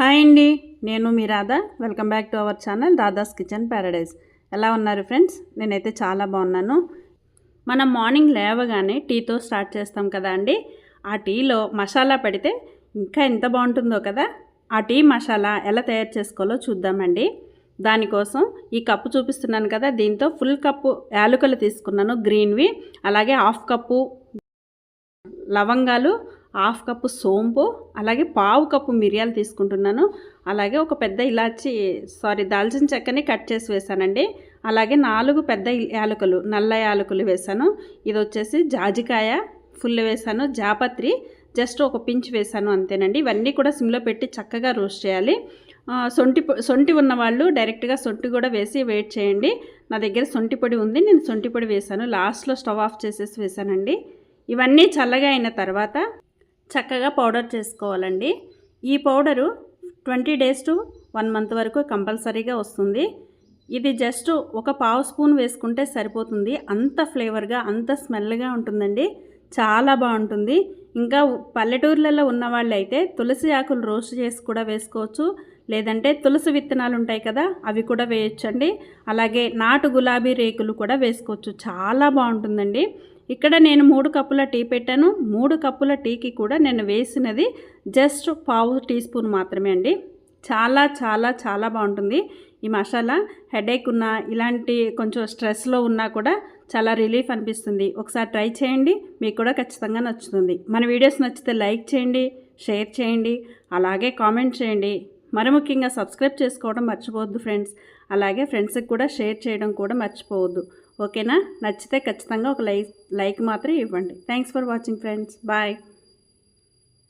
Hi అండి నేను మీ Radha. Welcome back to our channel Radha's kitchen paradise ఎలా ఉన్నారు ఫ్రెండ్స్ నేనైతే చాలా బాగున్నాను. మనం మార్నింగ్ లేవగానే టీతో స్టార్ట్ చేస్తాం కదా అండి. ఆ టీలో మసాలా పెడితే ఇంకా ఎంత బాగుంటుందో కదా? ఆ టీ మసాలా ఎలా తయారు చేసుకోవాలో చూద్దామండి. దానికోసం ఈ కప్పు చూపిస్తున్నాను కదా దీంతో ఫుల్ కప్పు యాలకులు తీసుకున్నాను గ్రీన్వి అలాగే హాఫ్ కప్పు లవంగాలు హాఫ్ కప్పు సోంపు అలాగే పావు కప్పు మిరియాలు తీసుకుంటున్నాను. అలాగే ఒక పెద్ద ఇలాచి సారీ దాల్చిన చెక్కని కట్ చేసి వేశానండి అలాగే నాలుగు పెద్ద యాలకులు నల్ల యాలకులు వేశాను ఇది వచ్చేసి జాజికాయ ఫుల్ వేశాను జాపత్రి జస్ట్ ఒక పించ్ వేశాను అంతేనండి. ఇవన్నీ కూడా సిమ్లో పెట్టి చక్కగా రోస్ట్ చేయాలి. సొంటి సొంటి ఉన్నవాళ్ళు డైరెక్ట్గా సొంటి కూడా వేసి వెయిట్ చేయండి. నా దగ్గర సొంటి పొడి ఉంది నేను సొంటి పొడి వేసాను. లాస్ట్లో స్టవ్ ఆఫ్ చేసేసి వేశానండి ఇవన్నీ చల్లగా అయిన తర్వాత చక్కగా పౌడర్ చేసుకోవాలండి. ఈ powder twenty days to one month వరకు కంపల్సరీగా వస్తుంది. ఇది జస్ట్ ఒక పావు స్పూన్ వేసుకుంటే సరిపోతుంది. అంత ఫ్లేవర్గా అంత స్మెల్గా ఉంటుందండి. చాలా బాగుంటుంది. ఇంకా పల్లెటూర్లలో ఉన్న వాళ్ళు తులసి ఆకులు రోస్ట్ చేసి కూడా వేసుకోవచ్చు. లేదంటే తులసి విత్తనాలు ఉంటాయి కదా అవి కూడా వేయొచ్చండి. అలాగే నాటు గులాబీ రేకులు కూడా వేసుకోవచ్చు. చాలా బాగుంటుందండి. ఇక్కడ నేను మూడు కప్పుల టీ పెట్టాను. మూడు కప్పుల టీకి కూడా నేను వేసినది జస్ట్ పావు టీ స్పూన్ మాత్రమే అండి. చాలా చాలా చాలా బాగుంటుంది. ఈ మసాలా హెడేక్ ఉన్నా ఇలాంటి కొంచెం స్ట్రెస్లో ఉన్నా కూడా చాలా రిలీఫ్ అనిపిస్తుంది. ఒకసారి ట్రై చేయండి. మీకు కూడా ఖచ్చితంగా నచ్చుతుంది. మన వీడియోస్ నచ్చితే లైక్ చేయండి షేర్ చేయండి అలాగే కామెంట్ చేయండి. మరి ముఖ్యంగా సబ్స్క్రైబ్ చేసుకోవడం మర్చిపోవద్దు ఫ్రెండ్స్. అలాగే ఫ్రెండ్స్కి కూడా షేర్ చేయడం కూడా మర్చిపోవద్దు. ఓకేనా? నచ్చితే ఖచ్చితంగా ఒక లైక్ లైక్ మాత్రం ఇవ్వండి. Thanks for watching friends bye